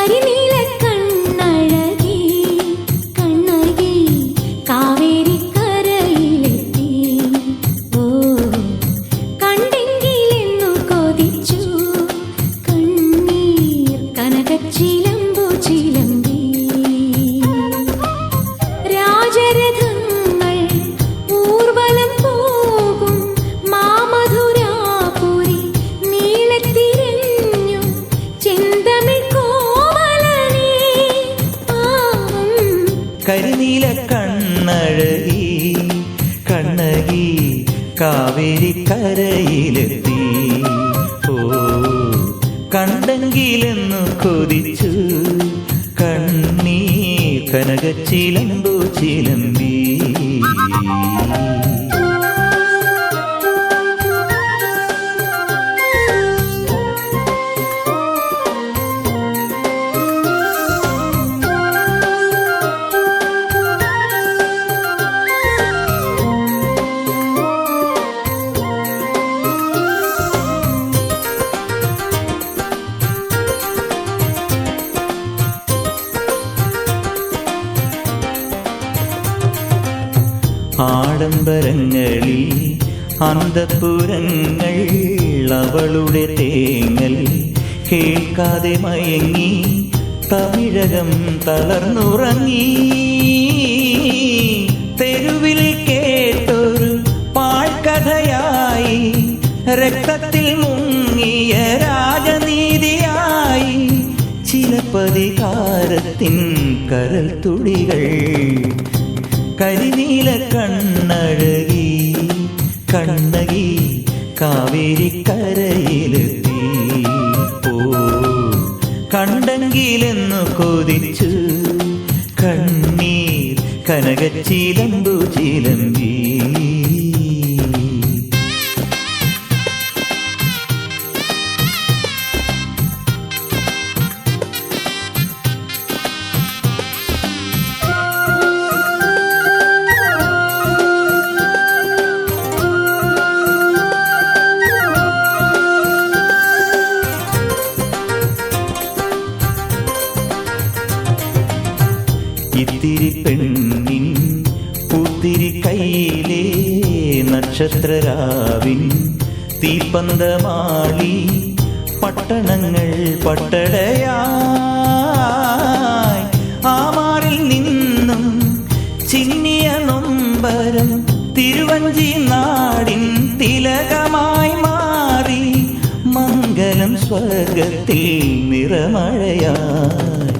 వారిని കാവേരി കരയിലെത്തി ഓ കണ്ടെങ്കിലെന്നു കൊതിച്ചു. കണ്ണീ കനകച്ചിലമ്പു ചിലമ്പി. ആഡംബരങ്ങളിൽ അന്തപുരങ്ങൾ അവളുടെ തേങ്ങൽ കേൾക്കാതെ മയങ്ങി തമിഴകം തളർന്നുറങ്ങി. തെരുവിൽ കേട്ടൊരു പാഴ്കഥയായി രക്തത്തിൽ മുങ്ങിയ രാജനീതിയായി ചിലപ്പതികാരത്തിൻ കരൽ തുടികൾ കരിനീല കണ്ണഴകി കണ്ണകി കാവേരി കരയിലെത്തി ഓ കണ്ടെങ്കിലെന്നു കൊതിച്ചു കണ്ണീർ കനകച്ചിലമ്പു ചിലമ്പി. ഇത്തിരി പെണ്ണിൻ പുത്തിരി കയ്യിലെ നക്ഷത്രരാവിൻ തീപ്പന്തമാളി പട്ടണങ്ങൾ പട്ടടയായി. ആമാറിൽ നിന്നും ചിന്നിയ നൊമ്പരം തിരുവഞ്ചി നാടിൻ തിലകമായി മാറി. മംഗലം സ്വർഗത്തിൽ നിറമഴയായി.